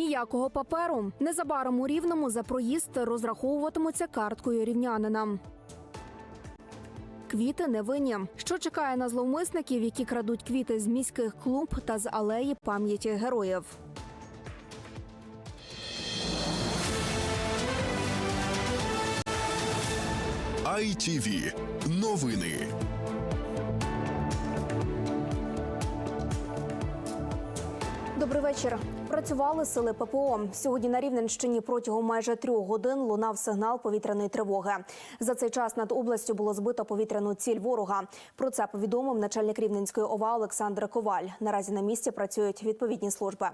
Ніякого паперу. Незабаром у рівному за проїзд розраховуватимуться карткою рівнянина. Квіти не винні. Що чекає на зловмисників, які крадуть квіти з міських клуб та з алеї пам'яті героїв? ITV. Новини. Добрий вечір. Працювали сили ППО. Сьогодні на Рівненщині протягом майже трьох годин лунав сигнал повітряної тривоги. За цей час над областю було збито повітряну ціль ворога. Про це повідомив начальник Рівненської ОВА Олександр Коваль. Наразі на місці працюють відповідні служби.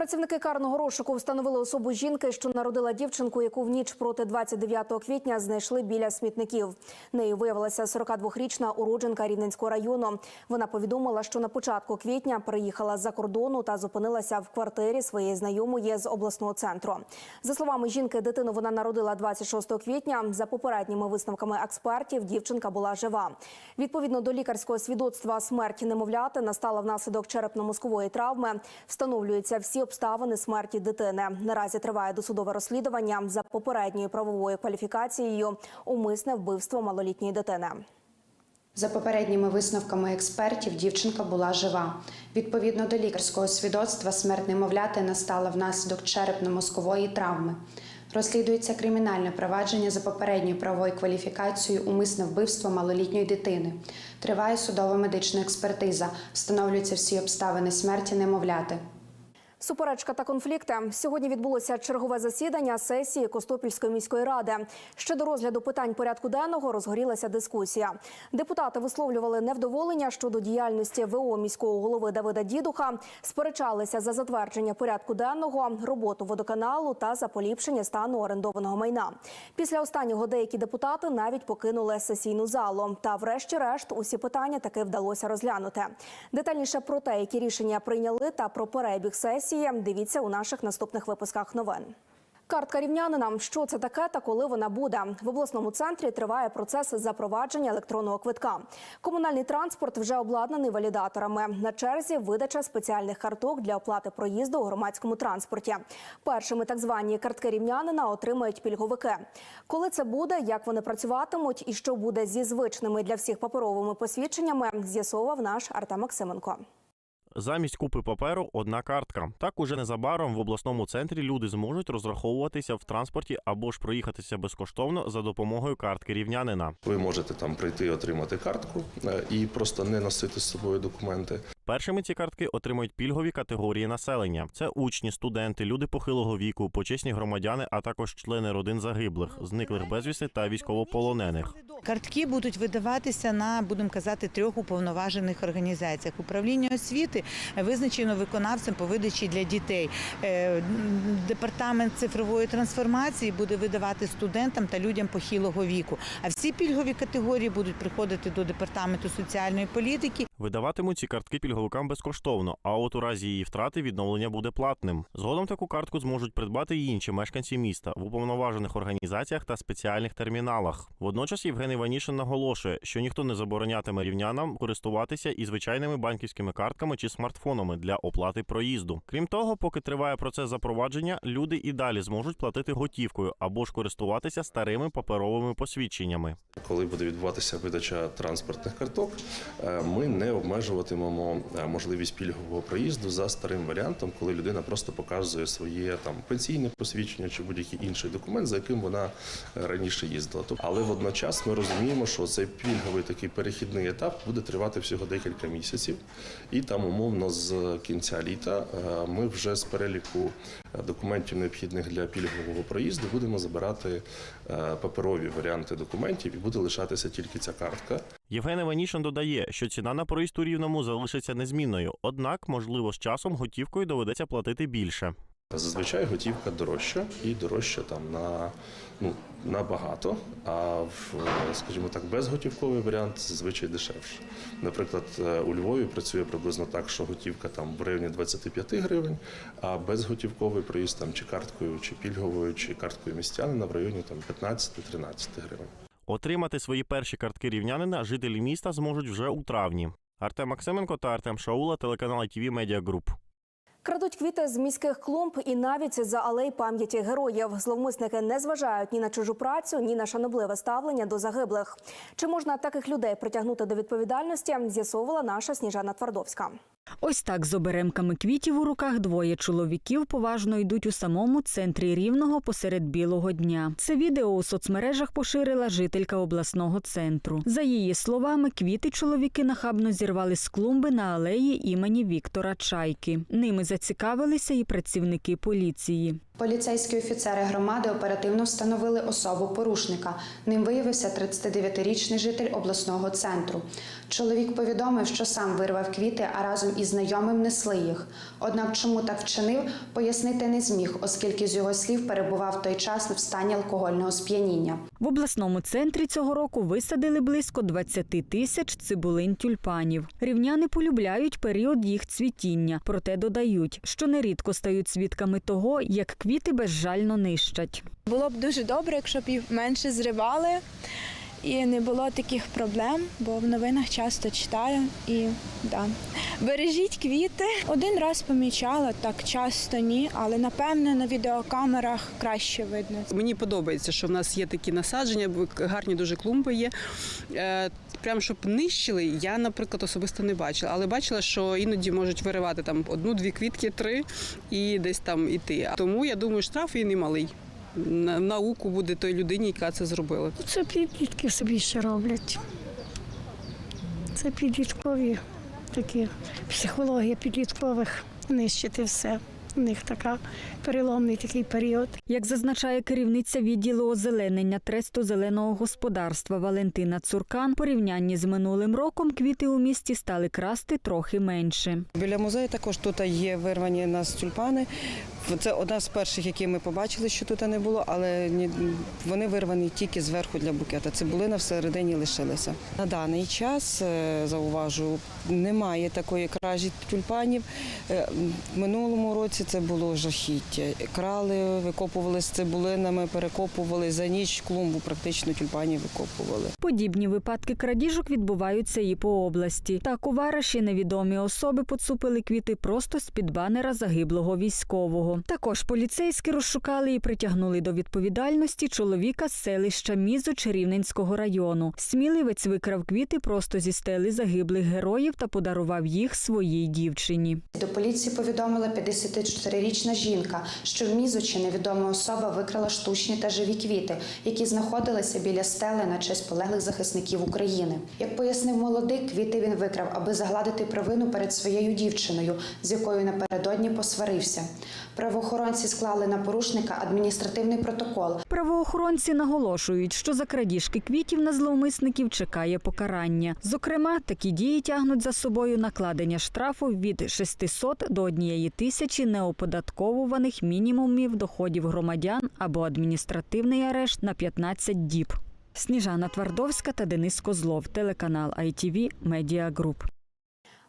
Працівники карного розшуку встановили особу жінки, що народила дівчинку, яку в ніч проти 29 квітня знайшли біля смітників. Нею виявилася 42-річна уродженка Рівненського району. Вона повідомила, що на початку квітня приїхала з-за кордону та зупинилася в квартирі своєї знайомої з обласного центру. За словами жінки, дитину вона народила 26 квітня. За попередніми висновками експертів, дівчинка була жива. Відповідно до лікарського свідоцтва, смерть немовляти настала внаслідок черепно-мозкової травми. Встановлюються всі обставини смерті дитини. Наразі триває досудове розслідування за попередньою правовою кваліфікацією умисне вбивство малолітньої дитини. За попередніми висновками експертів, дівчинка була жива. Відповідно до лікарського свідоцтва, смерть немовляти настала внаслідок черепно-мозкової травми. Розслідується кримінальне провадження за попередньою правовою кваліфікацією умисне вбивство малолітньої дитини. Триває судова медична експертиза. Встановлюються всі обставини смерті немовляти. Суперечка та конфлікти сьогодні відбулося чергове засідання сесії Костопільської міської ради. Щодо розгляду питань порядку денного розгорілася дискусія. Депутати висловлювали невдоволення щодо діяльності ВО міського голови Давида Дідуха, сперечалися за затвердження порядку денного, роботу водоканалу та за поліпшення стану орендованого майна. Після останнього деякі депутати навіть покинули сесійну залу. Та, врешті-решт, усі питання таки вдалося розглянути. Детальніше про те, які рішення прийняли, та про перебіг сесії. Дивіться у наших наступних випусках новин. Картка рівнянина. Що це таке та коли вона буде? В обласному центрі триває процес запровадження електронного квитка. Комунальний транспорт вже обладнаний валідаторами. На черзі видача спеціальних карток для оплати проїзду у громадському транспорті. Першими так звані картки рівнянина отримають пільговики. Коли це буде, як вони працюватимуть і що буде зі звичними для всіх паперовими посвідченнями, з'ясовував наш Артем Максименко. Замість купи паперу одна картка. Так уже незабаром в обласному центрі люди зможуть розраховуватися в транспорті або ж проїхатися безкоштовно за допомогою картки рівнянина. Ви можете там прийти отримати картку е, і просто не носити з собою документи. Першими ці картки отримують пільгові категорії населення: це учні, студенти, люди похилого віку, почесні громадяни, а також члени родин загиблих, зниклих безвісти та військовополонених. Картки будуть видаватися на, будемо казати, трьох уповноважених організаціях. Управління освіти визначено виконавцем по видачі для дітей. Е, Департамент цифрової трансформації буде видавати студентам та людям похилого віку. А всі пільгові категорії будуть приходити до департаменту соціальної політики. Видаватимуть ці картки пільговикам безкоштовно, а от у разі її втрати відновлення буде платним. Згодом таку картку зможуть придбати й інші мешканці міста в уповноважених організаціях та спеціальних терміналах. Водночас Євген Іванішин наголошує, що ніхто не заборонятиме рівнянам користуватися і звичайними банківськими картками чи смартфонами для оплати проїзду. Крім того, поки триває процес запровадження, люди і далі зможуть платити готівкою або ж користуватися старими паперовими посвідченнями. Коли буде відбуватися видача транспортних карток, е, ми не обмежуватимемо е, можливість пільгового проїзду за старим варіантом, коли людина просто показує своє там пенсійне посвідчення чи будь-який інший документ, за яким вона е, раніше їздила. Але водночас ми розуміємо, що цей пільговий такий перехідний етап буде тривати всього декілька місяців, і там умовно з кінця літа е, ми вже з переліку документів необхідних для пільгового проїзду будемо забирати паперові варіанти документів і буде лишатися тільки ця картка. Євген Іванішин додає, що ціна на проїзд у рівному залишиться незмінною, однак, можливо, з часом готівкою доведеться платити більше. Зазвичай готівка дорожча і дорожча там на ну набагато. А в скажімо так, безготівковий варіант зазвичай дешевше. Наприклад, е, у Львові працює приблизно так, що готівка там в районі 25 гривень, а безготівковий проїзд там чи карткою, чи пільговою, чи карткою містянина в районі там 15-13 гривень. Отримати свої перші картки рівнянина жителі міста зможуть вже у травні. Артем Максименко та Артем Шаула, телеканал ITV Media Group. Крадуть квіти з міських клумб і навіть за алей пам'яті героїв. Зловмисники не зважають ні на чужу працю, ні на шанобливе ставлення до загиблих. Чи можна таких людей притягнути до відповідальності? З'ясовувала наша Сніжана Твардовська. Ось так з оберемками квітів у руках двоє чоловіків поважно йдуть у самому центрі рівного посеред білого дня. Це відео у соцмережах поширила жителька обласного центру. За її словами, квіти чоловіки нахабно зірвали з клумби на алеї імені Віктора Чайки. Ними зацікавилися і працівники поліції. Поліцейські офіцери громади оперативно встановили особу порушника. Ним виявився 39-річний житель обласного центру. Чоловік повідомив, що сам вирвав квіти, а разом із знайомим несли їх. Однак, чому так вчинив, пояснити не зміг, оскільки з його слів перебував той час в стані алкогольного сп'яніння. В обласному центрі цього року висадили близько 20 тисяч цибулин тюльпанів. Рівняни полюбляють період їх цвітіння, проте додають, що нерідко стають свідками того, як квіти безжально нищать. Було б дуже добре, якщо б їх менше зривали і не було таких проблем, бо в новинах часто читаю і да. Бережіть квіти. Один раз помічала, так часто ні, але напевно на відеокамерах краще видно. Мені подобається, що в нас є такі насадження, гарні дуже клумби є. Е, Прям щоб нищили, я, наприклад, особисто не бачила, але бачила, що іноді можуть виривати там одну-дві квітки, три і десь там іти. Тому я думаю, штраф і не малий. На науку буде той людині, яка це зробила. Це підлітки собі ще роблять. Це підліткові такі психологія підліткових нищити все. У них така переломний такий період. Як зазначає керівниця відділу озеленення тресту зеленого господарства Валентина Цуркан, в порівнянні з минулим роком квіти у місті стали красти трохи менше. Біля музею також тут є вирвані нас тюльпани. Це одна з перших, які ми побачили, що тут не було, але вони вирвані тільки зверху для букета. Цибулина всередині лишилася. На даний час, е, зауважу, немає такої кражі тюльпанів. Е, В минулому році це було жахіття. Крали, викопували з цибулинами, перекопували за ніч клумбу, практично тюльпанів викопували. Подібні випадки крадіжок відбуваються і по області. Так у Вараші невідомі особи поцупили квіти просто з під банера загиблого військового. Також поліцейські розшукали і притягнули до відповідальності чоловіка з селища Мізо Черівненського району. Сміливець викрав квіти просто зі стели загиблих героїв та подарував їх своїй дівчині. До поліції повідомила 54-річна жінка, що в Мізочі невідома особа викрала штучні та живі квіти, які знаходилися біля стели на честь полеглих захисників України. Як пояснив молодик, квіти він викрав, аби загладити провину перед своєю дівчиною, з якою напередодні посварився. Правоохоронці склали на порушника адміністративний протокол. Правоохоронці наголошують, що за крадіжки квітів на зловмисників чекає покарання. Зокрема, такі дії тягнуть за собою накладення штрафу від 600 до 1 тисячі неоподатковуваних мінімумів доходів громадян або адміністративний арешт на 15 діб. Сніжана Твардовська та Денис Козлов, телеканал ITV Media Group.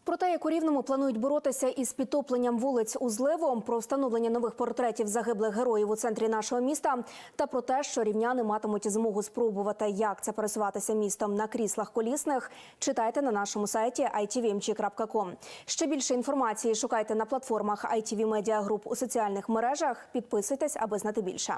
Про те, як у Рівному планують боротися із підтопленням вулиць у зливу, про встановлення нових портретів загиблих героїв у центрі нашого міста, та про те, що рівняни матимуть змогу спробувати, як це пересуватися містом на кріслах колісних, читайте на нашому сайті itvmch.com. Ще більше інформації шукайте на платформах ITV Media Group у соціальних мережах. Підписуйтесь, аби знати більше.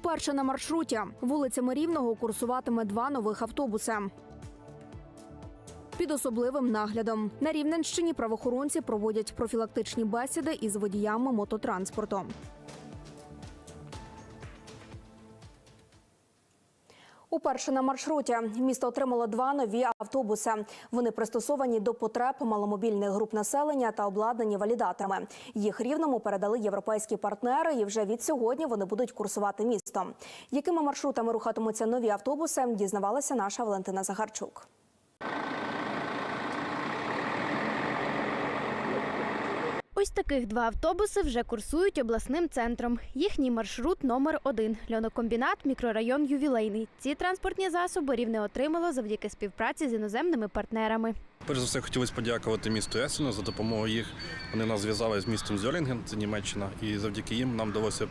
Уперше на маршруті вулицями Рівного курсуватиме два нових автобуси. Під особливим наглядом на Рівненщині правоохоронці проводять профілактичні бесіди із водіями мототранспорту. Уперше на маршруті місто отримало два нові автобуси. Вони пристосовані до потреб маломобільних груп населення та обладнані валідаторами. Їх рівному передали європейські партнери, і вже від сьогодні вони будуть курсувати містом. Якими маршрутами рухатимуться нові автобуси, дізнавалася наша Валентина Захарчук. Ось таких два автобуси вже курсують обласним центром. Їхній маршрут номер один льонокомбінат, мікрорайон Ювілейний. Ці транспортні засоби рівне отримало завдяки співпраці з іноземними партнерами. Перш за все хотілося подякувати місту Есено за допомогою їх. Вони нас зв'язали з містом Зьолінген, це Німеччина, і завдяки їм нам вдалося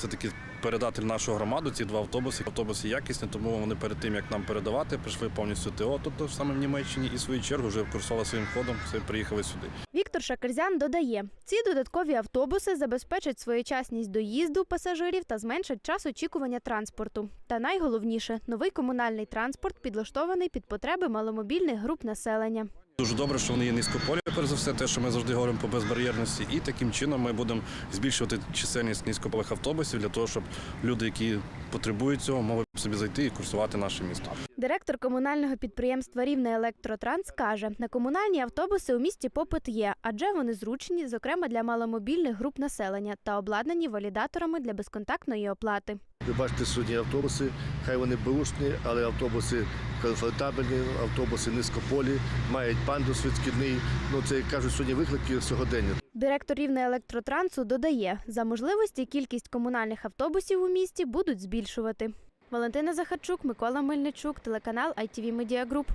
все-таки передати нашу громаду ці два автобуси. Автобуси якісні, тому вони перед тим як нам передавати, прийшли повністю ТО, тобто саме в Німеччині, і в свою чергу вже курсували своїм ходом, все приїхали сюди. Віктор Шакерзян додає, ці додаткові автобуси забезпечать своєчасність доїзду пасажирів та зменшать час очікування транспорту. Та найголовніше, новий комунальний транспорт підлаштований під потреби маломобільних груп населення. Дуже добре, що вони є низькополі, перш за все, те, що ми завжди говоримо по безбар'єрності, і таким чином ми будемо збільшувати чисельність низькополих автобусів для того, щоб люди, які потребують цього, могли собі зайти і курсувати наше місто. Директор комунального підприємства Рівне Електротранс каже, на комунальні автобуси у місті попит є, адже вони зручні, зокрема для маломобільних груп населення та обладнані валідаторами для безконтактної оплати. Ви бачите сьогодні автобуси, хай вони беушні, але автобуси комфортабельні, автобуси низькополі, мають пандус відскідний. Ну це як кажуть сьогодні виклики сьогодення. Директор Рівне Електротрансу додає, за можливості кількість комунальних автобусів у місті будуть збільшувати. Валентина Захарчук, Микола Мельничук, телеканал ITV Media Group.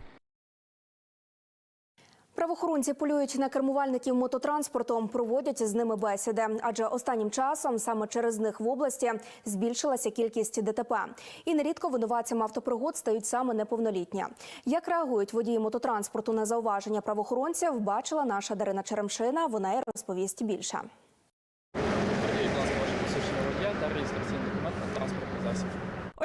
Правоохоронці полюють на кермувальників мототранспортом, проводять з ними бесіди. Адже останнім часом саме через них в області збільшилася кількість ДТП. І нерідко винуватцями автопригод стають саме неповнолітні. Як реагують водії мототранспорту на зауваження правоохоронців, бачила наша Дарина Черемшина. Вона й розповість більше. Передивіть, будь ласка, ваше посвідчення водія та реєстраційний документ на транспортний засіб.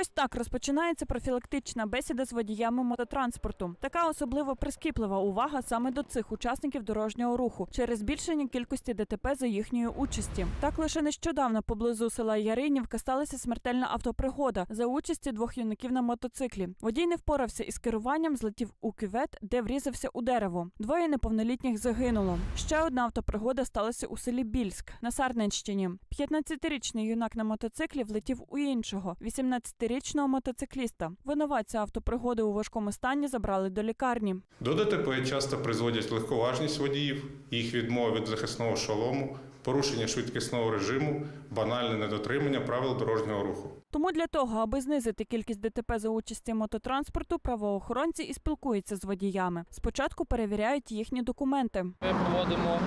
Ось так розпочинається профілактична бесіда з водіями мототранспорту. Така особливо прискіплива увага саме до цих учасників дорожнього руху через збільшення кількості ДТП за їхньої участі. Так лише нещодавно поблизу села Яринівка сталася смертельна автопригода за участі двох юнаків на мотоциклі. Водій не впорався із керуванням, злетів у кювет, де врізався у дерево. Двоє неповнолітніх загинуло. Ще одна автопригода сталася у селі Більськ на Сарненщині. 15-річний юнак на мотоциклі влетів у іншого 18-річного мотоцикліста. Винуватця автопригоди у важкому стані забрали до лікарні. До ДТП часто призводять легковажність водіїв, їх відмова від захисного шолому, порушення швидкісного режиму, банальне недотримання правил дорожнього руху. Тому для того, аби знизити кількість ДТП за участі мототранспорту, правоохоронці і спілкуються з водіями. Спочатку перевіряють їхні документи. Ми проводимо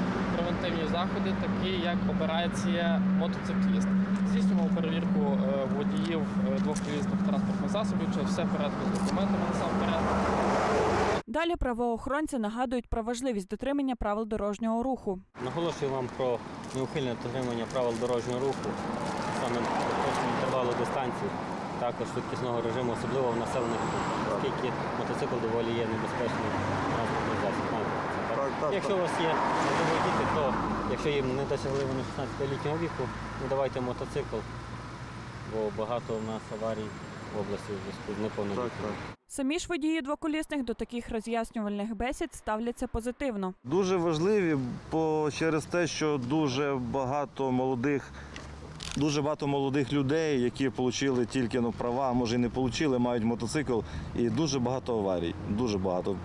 превентивні заходи, такі як операція мотоцикліст. Здійснюємо перевірку е, водіїв е, двох різних транспортних засобів, чи все в порядку з документами насамперед. Далі правоохоронці нагадують про важливість дотримання правил дорожнього руху. Наголошую вам про неухильне дотримання правил дорожнього руху, саме інтервалу дистанції, також швидкісного режиму, особливо в населених пунктах, оскільки мотоцикл доволі є небезпечним транспортним засіб. Так? Якщо у вас є можливо діти, то якщо їм не досягли вони 16-літнього віку, не давайте мотоцикл, бо багато у нас аварій в області в зв'язку з неповнолітніми. Самі ж водії двоколісних до таких роз'яснювальних бесід ставляться позитивно. Дуже важливі, бо через те, що дуже багато молодих. Дуже багато молодих людей, які отримали тільки ну, права, може і не отримали, мають мотоцикл, і дуже багато аварій. Дуже багато.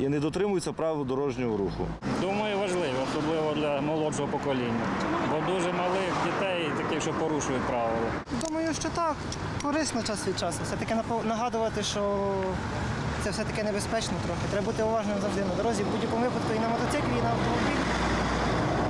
І не дотримуються правил дорожнього руху. Думаю, важливо, особливо для молодшого покоління. Бо дуже малих дітей, таких, що порушують правила. Думаю, що так, корисно час від часу. Все-таки нагадувати, що це все-таки небезпечно трохи. Треба бути уважним завжди на дорозі, в будь-якому випадку і на мотоциклі, і на автомобілі,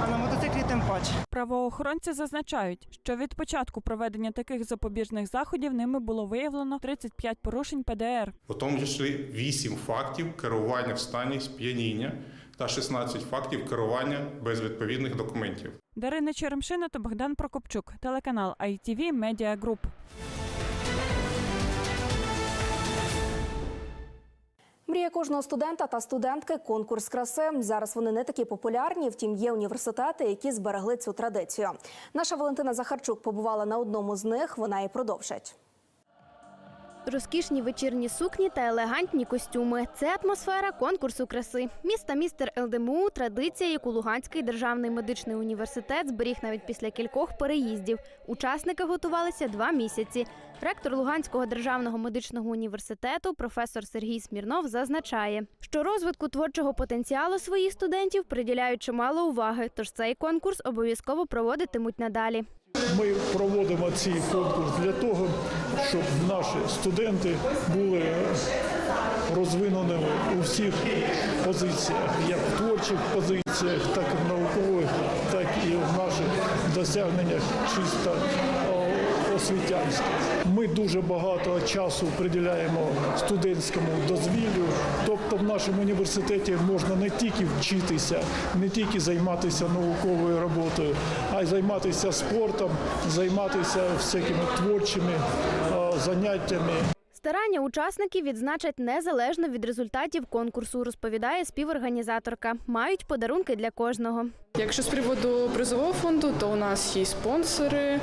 а на мотоциклі тим паче. Правоохоронці зазначають, що від початку проведення таких запобіжних заходів ними було виявлено 35 порушень ПДР. У тому числі 8 фактів керування в стані сп'яніння та 16 фактів керування без відповідних документів. Дарина Черемшина та Богдан Прокопчук, телеканал ITV Media Group. Мрія кожного студента та студентки конкурс краси. Зараз вони не такі популярні, втім є університети, які зберегли цю традицію. Наша Валентина Захарчук побувала на одному з них. Вона і продовжить. Розкішні вечірні сукні та елегантні костюми. Це атмосфера конкурсу краси. Міста містер ЛДМУ традиція, яку Луганський державний медичний університет зберіг навіть після кількох переїздів. Учасники готувалися два місяці. Ректор Луганського державного медичного університету, професор Сергій Смірнов, зазначає, що розвитку творчого потенціалу своїх студентів приділяють чимало уваги, тож цей конкурс обов'язково проводитимуть надалі. Ми проводимо цей конкурс для того, щоб наші студенти були розвиненими у всіх позиціях, як в творчих позиціях, так і в наукових, так і в наших досягненнях чисто освітянських. Ми дуже багато часу приділяємо студентському дозвіллю. Тобто в нашому університеті можна не тільки вчитися, не тільки займатися науковою роботою, а й займатися спортом, займатися всякими творчими е, заняттями. Старання учасників відзначать незалежно від результатів конкурсу, розповідає співорганізаторка. Мають подарунки для кожного. Якщо з приводу призового фонду, то у нас є спонсори, е,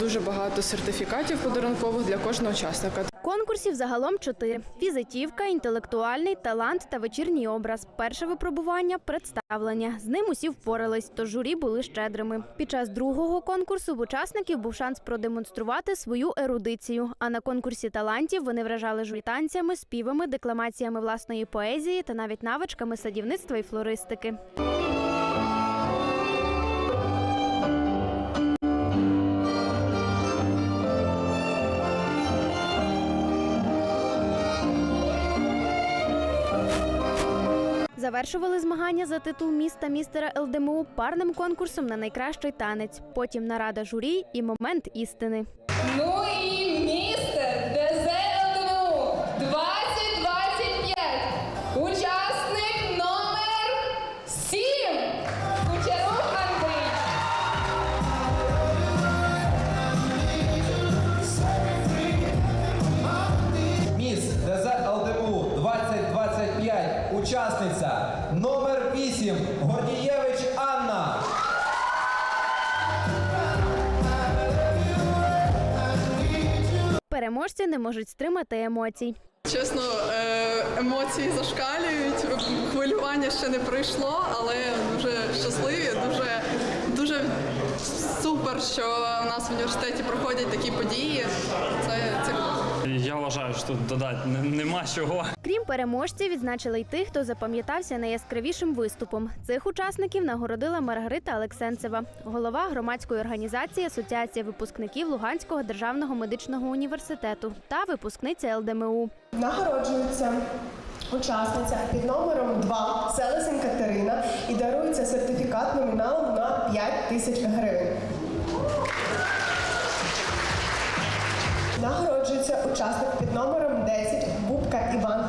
дуже багато сертифікатів подарункових для кожного учасника. Конкурсів загалом чотири: візитівка, інтелектуальний, талант та вечірній образ. Перше випробування представлення. З ним усі впорались, тож журі були щедрими. Під час другого конкурсу в учасників був шанс продемонструвати свою ерудицію. А на конкурсі талантів вони вражали журі танцями, співами, декламаціями власної поезії та навіть навичками садівництва і флористики. Завершували змагання за титул міста містера ЛДМУ парним конкурсом на найкращий танець. Потім нарада журі і момент істини. Переможці не можуть стримати емоцій. Чесно, е, емоції зашкалюють. Хвилювання ще не пройшло, але дуже щасливі, дуже дуже супер, що у нас в університеті проходять такі події. Це, це Я вважаю, що тут додати нема чого. Крім переможців, відзначили й тих, хто запам'ятався найяскравішим виступом. Цих учасників нагородила Маргарита Олексенцева, голова громадської організації Асоціація випускників Луганського державного медичного університету та випускниця ЛДМУ. Нагороджується учасниця під номером 2 Селесень Катерина і дарується сертифікат номіналом на 5 тисяч гривень. Учасник під номером 10 Бубка Іван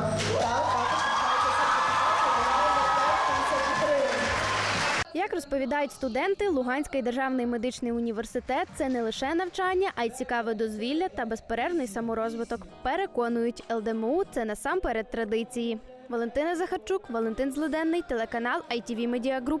Як розповідають студенти, Луганський державний медичний університет це не лише навчання, а й цікаве дозвілля та безперервний саморозвиток. Переконують, ЛДМУ це насамперед традиції. Валентина Захарчук, Валентин Злиденний, телеканал ITV Media Group.